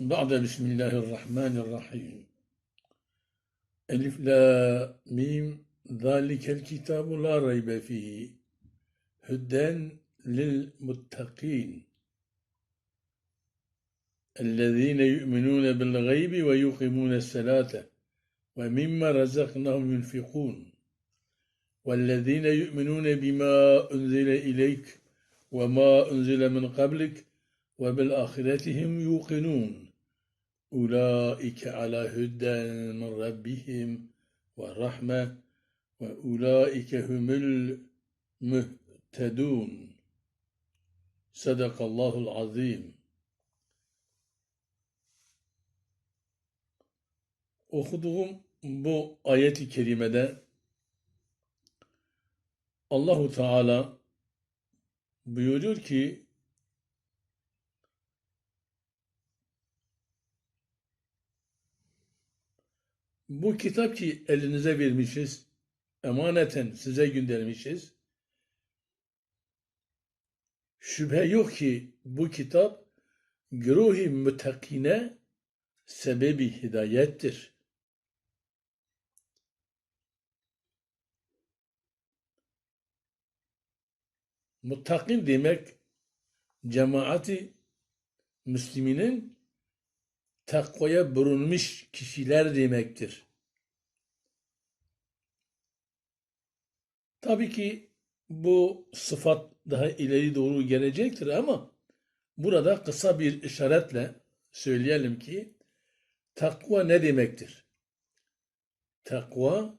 بعد بسم الله الرحمن الرحيم. ألف لا ميم ذلك الكتاب لا ريب فيه. هدى للمتقين. الذين يؤمنون بالغيب ويقيمون الصلاة ومما رزقناهم ينفقون. والذين يؤمنون بما أنزل إليك وما أنزل من قبلك وبالآخرة هم يوقنون أولئك على هدى من ربهم ورحمة وأولئك هم المهتدون صدق الله العظيم Okuduğum bu ayeti kerimede Allahu Teala buyuruyor ki bu kitap ki elinize vermişiz, emaneten size göndermişiz. Şüphe yok ki bu kitap güruhi müttakine sebebi hidayettir. Muttakin demek cemaati Müslüminin takvaya bürünmüş kişiler demektir. Tabii ki bu sıfat daha ileri doğru gelecektir ama burada kısa bir işaretle söyleyelim ki takva ne demektir? Takva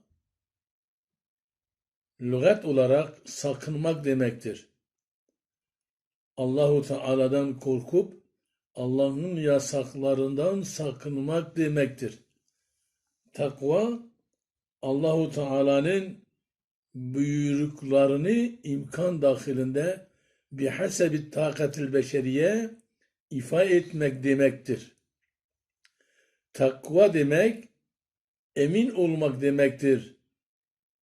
lügat olarak sakınmak demektir. Allahu Teala'dan korkup Allah'ın yasaklarından sakınmak demektir. Takva Allahu Teala'nın buyruklarını imkan dahilinde bihasebi takatil beşeriye ifa etmek demektir. Takva demek emin olmak demektir.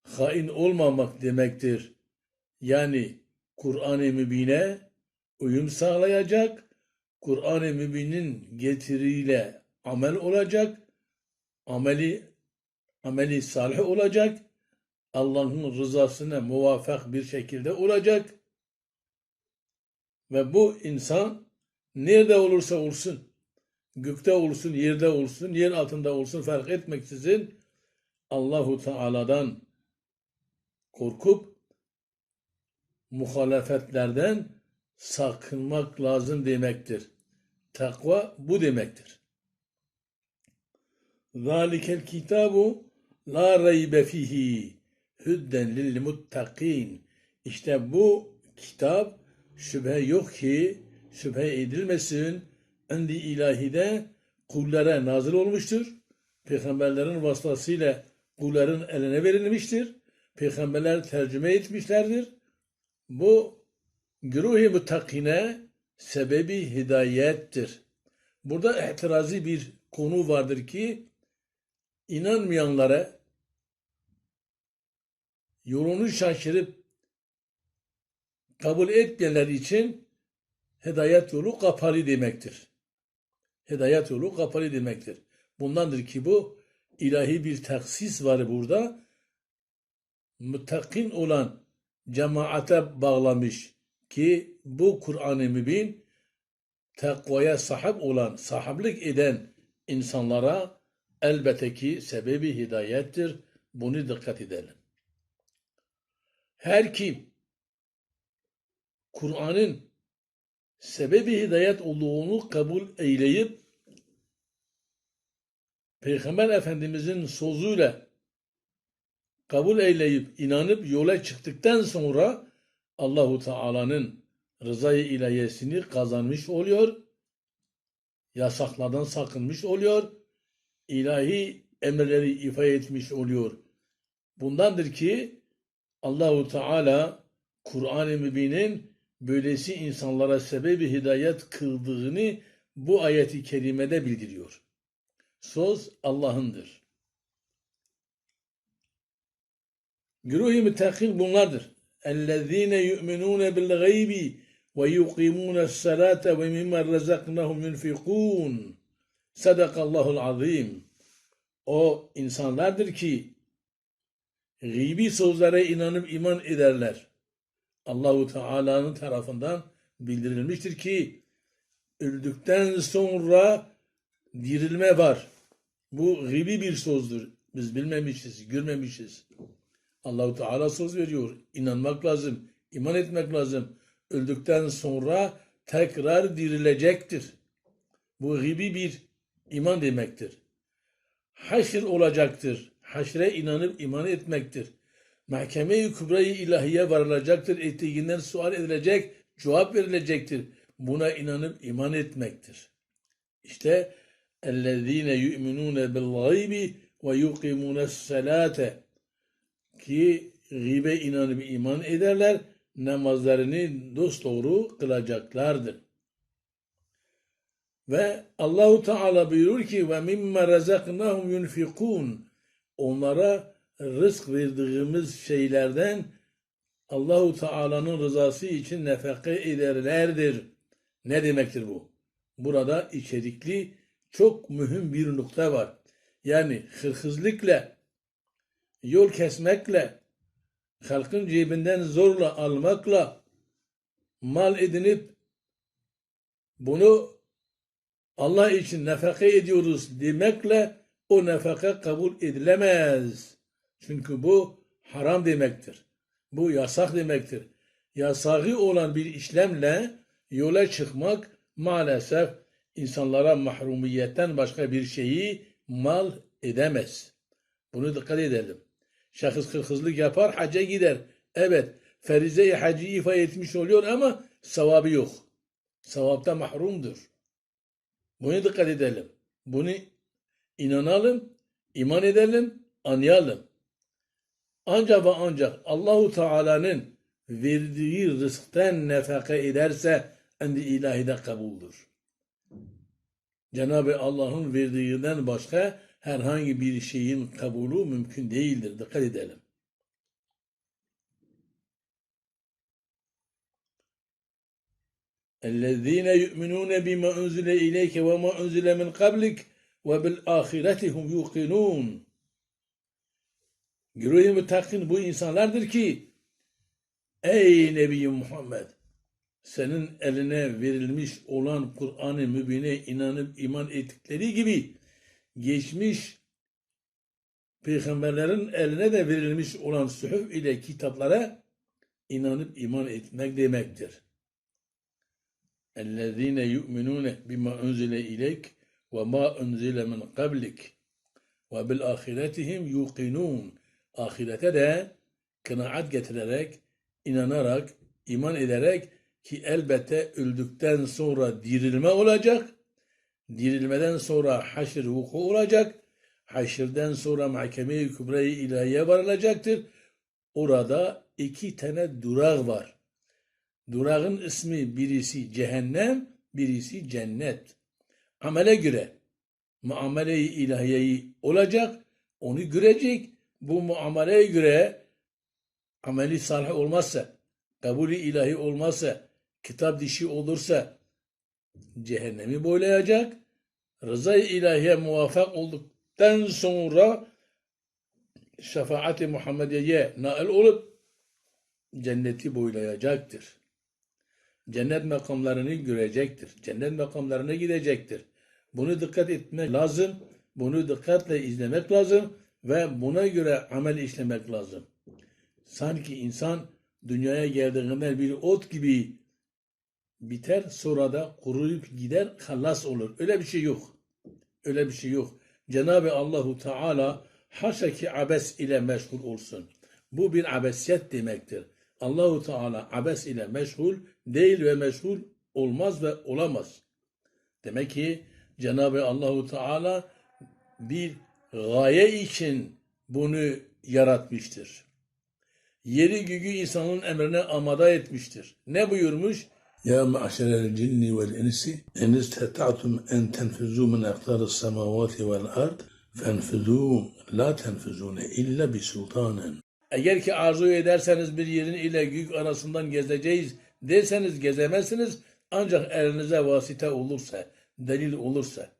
Hain olmamak demektir. Yani Kur'an-ı Mübin'e uyum sağlayacak, Kur'an-ı Mübin'in getiriyle amel olacak, ameli ameli salih olacak, Allah'ın rızasına muvafık bir şekilde olacak. Ve bu insan nerede olursa olsun, gökte olsun, yerde olsun, yer altında olsun fark etmeksizin Allahu Teala'dan korkup muhalefetlerden sakınmak lazım demektir. Takva bu demektir. Zalikel kitabu la raybe fihi hüdden lil muttakin. İşte bu kitap şüphe yok ki şüphe edilmesin. Endi ilahide kullara nazil olmuştur. Peygamberlerin vasıtasıyla kulların eline verilmiştir. Peygamberler tercüme etmişlerdir. Bu güruh-i mutakine sebebi hidayettir. Burada itirazi bir konu vardır ki inanmayanlara yolunu şaşırıp kabul etmeyenler için hidayet yolu kapalı demektir. Hidayet yolu kapalı demektir. Bundandır ki bu ilahi bir taksis var burada. Muttakin olan cemaate bağlamış ki bu Kur'an-ı Mübin takvaya sahip olan, sahiplik eden insanlara elbette ki sebebi hidayettir. Bunu dikkat edelim. Her kim Kur'an'ın sebebi hidayet olduğunu kabul eyleyip Peygamber Efendimizin sözüyle kabul eyleyip inanıp yola çıktıktan sonra Allahu Teala'nın rızayı ilahiyesini kazanmış oluyor. Yasaklardan sakınmış oluyor. ilahi emirleri ifa etmiş oluyor. Bundandır ki Allahu Teala Kur'an-ı Mübin'in böylesi insanlara sebebi hidayet kıldığını bu ayeti kerimede bildiriyor. Söz Allah'ındır. Güruh-i bunlardır. اَلَّذ۪ينَ يُؤْمِنُونَ بِالْغَيْبِ وَيُقِيمُونَ السَّلَاةَ وَمِمَّا رَزَقْنَهُمْ يُنْفِقُونَ Sadakallahul azim. O insanlardır ki gıybi sözlere inanıp iman ederler. Allahu Teala'nın tarafından bildirilmiştir ki öldükten sonra dirilme var. Bu gıybi bir sözdür. Biz bilmemişiz, görmemişiz. Allahu Teala söz veriyor. İnanmak lazım, iman etmek lazım. Öldükten sonra tekrar dirilecektir. Bu gibi bir iman demektir. Haşr olacaktır. Haşre inanıp iman etmektir. Mahkeme-i Kübra-i ilahiye varılacaktır. Ettiğinden sual edilecek, cevap verilecektir. Buna inanıp iman etmektir. İşte اَلَّذ۪ينَ يُؤْمِنُونَ بِالْغَيْبِ وَيُقِمُونَ السَّلَاةَ ki gıйbe inanıp iman ederler, namazlarını dosdoğru kılacaklardır. Ve Allahu Teala buyurur ki ve mimme razaknahum yunfikun onlara rızk verdiğimiz şeylerden Allahu Teala'nın rızası için nefaka ederlerdir. Ne demektir bu? Burada içerikli çok mühim bir nokta var. Yani hırsızlıkla, yol kesmekle, halkın cebinden zorla almakla mal edinip bunu Allah için nefaka ediyoruz demekle o nefaka kabul edilemez. Çünkü bu haram demektir. Bu yasak demektir. Yasağı olan bir işlemle yola çıkmak maalesef insanlara mahrumiyetten başka bir şeyi mal edemez. Bunu dikkat edelim. Şahıs hırsızlık yapar, hacca gider. Evet, ferize-i hacı ifa etmiş oluyor ama sevabı yok. Sevapta mahrumdur. Buna dikkat edelim. Bunu inanalım, iman edelim, anlayalım. Ancak ve ancak Allahu Teala'nın verdiği rızktan nefaka ederse endi ilahide kabuldür. Cenab-ı Allah'ın verdiğinden başka herhangi bir şeyin kabulü mümkün değildir. Dikkat edelim. اَلَّذ۪ينَ يُؤْمِنُونَ بِمَا أُنْزِلَ اِلَيْكَ وَمَا أُنْزِلَ مِنْ قَبْلِكَ وَبِالْآخِرَةِ هُمْ يُوقِنُونَ Güruh-i müttakin bu insanlardır ki Ey Nebi Muhammed senin eline verilmiş olan Kur'an-ı Mübin'e inanıp iman ettikleri gibi geçmiş peygamberlerin eline de verilmiş olan sühuf ile kitaplara inanıp iman etmek demektir. اَلَّذ۪ينَ يُؤْمِنُونَ بِمَا أُنْزِلَ اِلَيْكَ وَمَا أُنْزِلَ مِنْ قَبْلِكَ وَبِالْآخِرَتِهِمْ يُوقِنُونَ Ahirete de kınaat getirerek, inanarak, iman ederek ki elbette öldükten sonra dirilme olacak. Dirilmeden sonra haşr vuku olacak. Haşirden sonra mahkeme-i kübra-i ilahiye varılacaktır. Orada iki tane durak var. Durağın ismi birisi cehennem, birisi cennet. Amele göre muamele-i ilahiyeyi olacak, onu görecek. Bu muameleye göre ameli salih olmazsa, kabulü ilahi olmazsa, kitap dişi olursa cehennemi boylayacak. Rıza-i ilahiye muvaffak olduktan sonra şefaat-i Muhammediye'ye nail olup cenneti boylayacaktır. Cennet makamlarını görecektir. Cennet makamlarına gidecektir. Bunu dikkat etmek lazım. Bunu dikkatle izlemek lazım ve buna göre amel işlemek lazım. Sanki insan dünyaya geldiğinde bir ot gibi biter sonra da kuruyup gider halas olur. Öyle bir şey yok. Öyle bir şey yok. Cenab-ı Allahu Teala haşa ki abes ile meşgul olsun. Bu bir abesiyet demektir. Allahu Teala abes ile meşgul değil ve meşgul olmaz ve olamaz. Demek ki Cenab-ı Allahu Teala bir gaye için bunu yaratmıştır. Yeri gücü insanın emrine amada etmiştir. Ne buyurmuş? يا معشر الجن والإنس إن استطعتم أن تنفذوا من أقطار السماوات والأرض فانفذوا لا تنفذون إلا بسلطان Eğer ki arzu ederseniz bir yerin ile gök arasından gezeceğiz derseniz gezemezsiniz ancak elinize vasite olursa, delil olursa.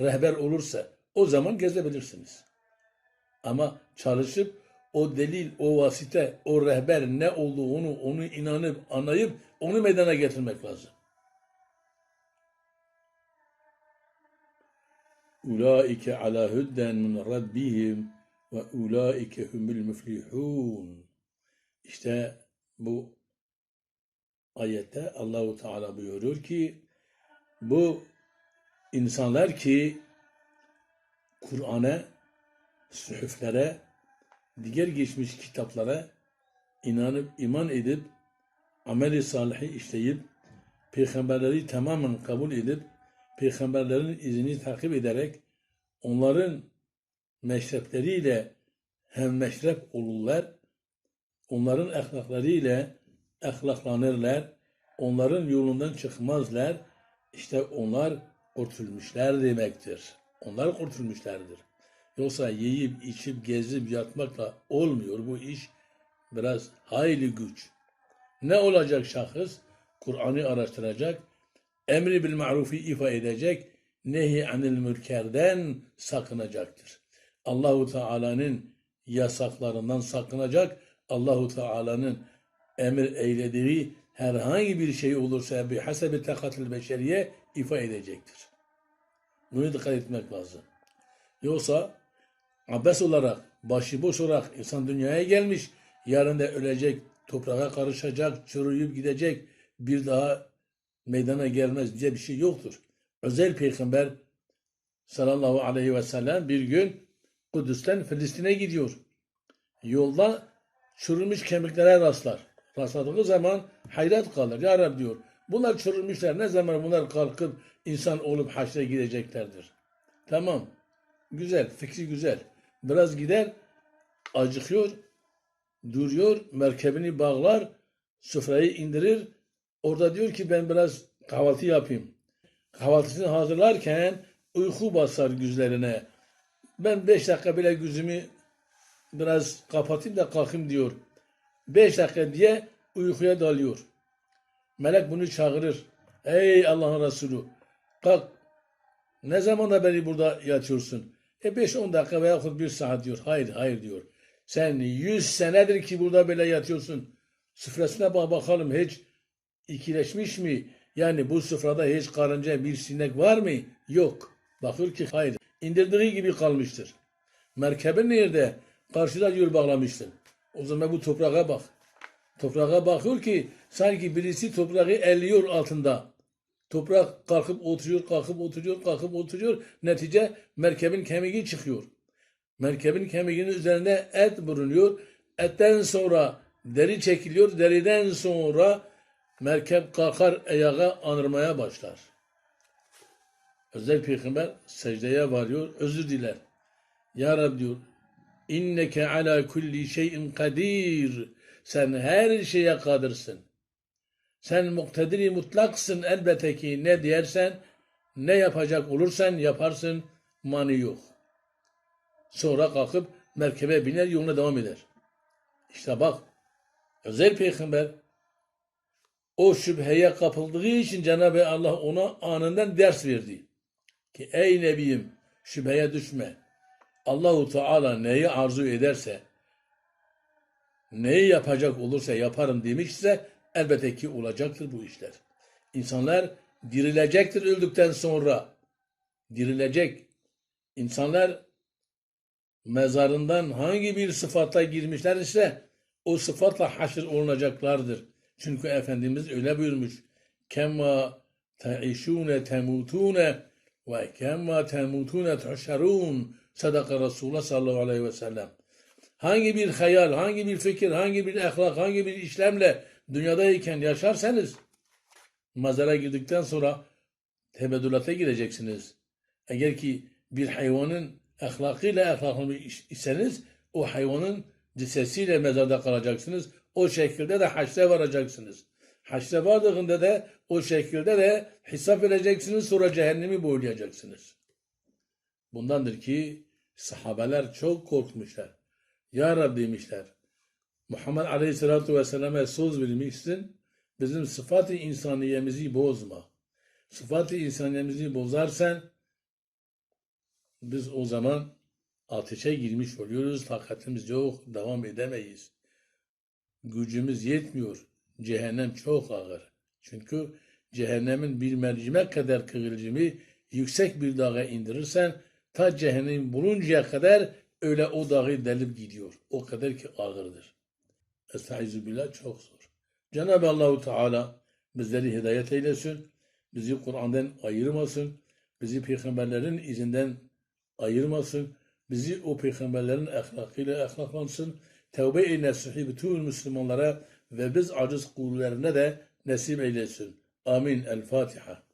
rehber olursa o zaman gezebilirsiniz. Ama çalışıp o delil, o vasite, o rehber ne olduğunu, onu inanıp, anlayıp onu meydana getirmek lazım. Ulaike ala hudden min rabbihim ve ulaike humul müflihun. İşte bu ayette Allahu Teala buyuruyor ki bu insanlar ki Kur'an'a, sühüflere, diğer geçmiş kitaplara inanıp, iman edip, ameli salihi işleyip, peygamberleri tamamen kabul edip, peygamberlerin izini takip ederek, onların meşrepleriyle hem meşrep olurlar, onların ahlaklarıyla ahlaklanırlar, onların yolundan çıkmazlar, işte onlar kurtulmuşlar demektir. Onlar kurtulmuşlardır. Yoksa yiyip, içip, gezip, yatmakla olmuyor bu iş. Biraz hayli güç. Ne olacak şahıs? Kur'an'ı araştıracak, emri bil marufi ifa edecek, nehi anil mürkerden sakınacaktır. Allahu Teala'nın yasaklarından sakınacak, Allahu Teala'nın emir eylediği herhangi bir şey olursa bir hasebi takatil beşeriye ifa edecektir. Buna dikkat etmek lazım. Yoksa abes olarak, başıboş olarak insan dünyaya gelmiş, yarın da ölecek, toprağa karışacak, çürüyüp gidecek, bir daha meydana gelmez diye bir şey yoktur. Özel peygamber sallallahu aleyhi ve sellem bir gün Kudüs'ten Filistin'e gidiyor. Yolda çürümüş kemiklere rastlar. Rastladığı zaman hayret kalır. Ya Rab diyor. Bunlar çürümüşler. Ne zaman bunlar kalkıp insan olup haşre gideceklerdir. Tamam. Güzel. Fikri güzel. Biraz gider. Acıkıyor. Duruyor. Merkebini bağlar. Sofrayı indirir. Orada diyor ki ben biraz kahvaltı yapayım. Kahvaltısını hazırlarken uyku basar yüzlerine. Ben beş dakika bile gözümü biraz kapatayım da kalkayım diyor. Beş dakika diye uykuya dalıyor. Melek bunu çağırır. Ey Allah'ın Resulü kalk. Ne zaman da beni burada yatıyorsun? E 5-10 dakika veya bir saat diyor. Hayır hayır diyor. Sen 100 senedir ki burada böyle yatıyorsun. Süfresine bak bakalım hiç ikileşmiş mi? Yani bu sofrada hiç karınca bir sinek var mı? Yok. Bakıyor ki hayır. İndirdiği gibi kalmıştır. Merkebin nerede? Karşıda yol bağlamıştır. O zaman bu toprağa bak. Toprağa bakıyor ki sanki birisi toprağı elliyor altında. Toprak kalkıp oturuyor, kalkıp oturuyor, kalkıp oturuyor. Netice merkebin kemiği çıkıyor. Merkebin kemiğinin üzerinde et bulunuyor. Etten sonra deri çekiliyor. Deriden sonra merkep kalkar ayağa anırmaya başlar. Özel peygamber secdeye varıyor, özür diler. Ya Rab diyor, inneke ala kulli şeyin kadir. Sen her şeye kadırsın. Sen muktediri mutlaksın elbette ki ne diyersen, ne yapacak olursan yaparsın, mani yok. Sonra kalkıp merkebe biner yoluna devam eder. İşte bak, özel peygamber o şüpheye kapıldığı için Cenab-ı Allah ona anından ders verdi. Ki ey Nebiyim şüpheye düşme. Allahu Teala neyi arzu ederse, neyi yapacak olursa yaparım demişse elbette ki olacaktır bu işler. İnsanlar dirilecektir öldükten sonra. Dirilecek. İnsanlar mezarından hangi bir sıfatla girmişler ise o sıfatla haşr olunacaklardır. Çünkü Efendimiz öyle buyurmuş. Kemma te'işûne temutûne ve kemma temutûne tuhşerûn sadaka Resulullah sallallahu aleyhi ve sellem. Hangi bir hayal, hangi bir fikir, hangi bir ahlak, hangi bir işlemle dünyadayken yaşarsanız mazara girdikten sonra tebedülate gireceksiniz. Eğer ki bir hayvanın ahlakıyla ahlaklanmış iseniz o hayvanın cissesiyle mezarda kalacaksınız. O şekilde de haşre varacaksınız. Haşre vardığında da o şekilde de hesap vereceksiniz sonra cehennemi boylayacaksınız. Bundandır ki sahabeler çok korkmuşlar. Ya Rabbi demişler. Muhammed Aleyhisselatü Vesselam'a söz vermişsin. Bizim sıfat-ı insaniyemizi bozma. Sıfat-ı insaniyemizi bozarsan biz o zaman ateşe girmiş oluyoruz. Takatimiz yok. Devam edemeyiz. Gücümüz yetmiyor. Cehennem çok ağır. Çünkü cehennemin bir mercimek kadar kıvılcımı yüksek bir dağa indirirsen ta cehennem buluncaya kadar öyle o dağı delip gidiyor. O kadar ki ağırdır. Estaizu çok zor. Cenab-ı Allahu Teala bizleri hidayet eylesin. Bizi Kur'an'dan ayırmasın. Bizi peygamberlerin izinden ayırmasın. Bizi o peygamberlerin ahlakıyla ahlaklansın. Tevbe eylesin bütün Müslümanlara ve biz aciz kullarına da nasip eylesin. Amin. El Fatiha.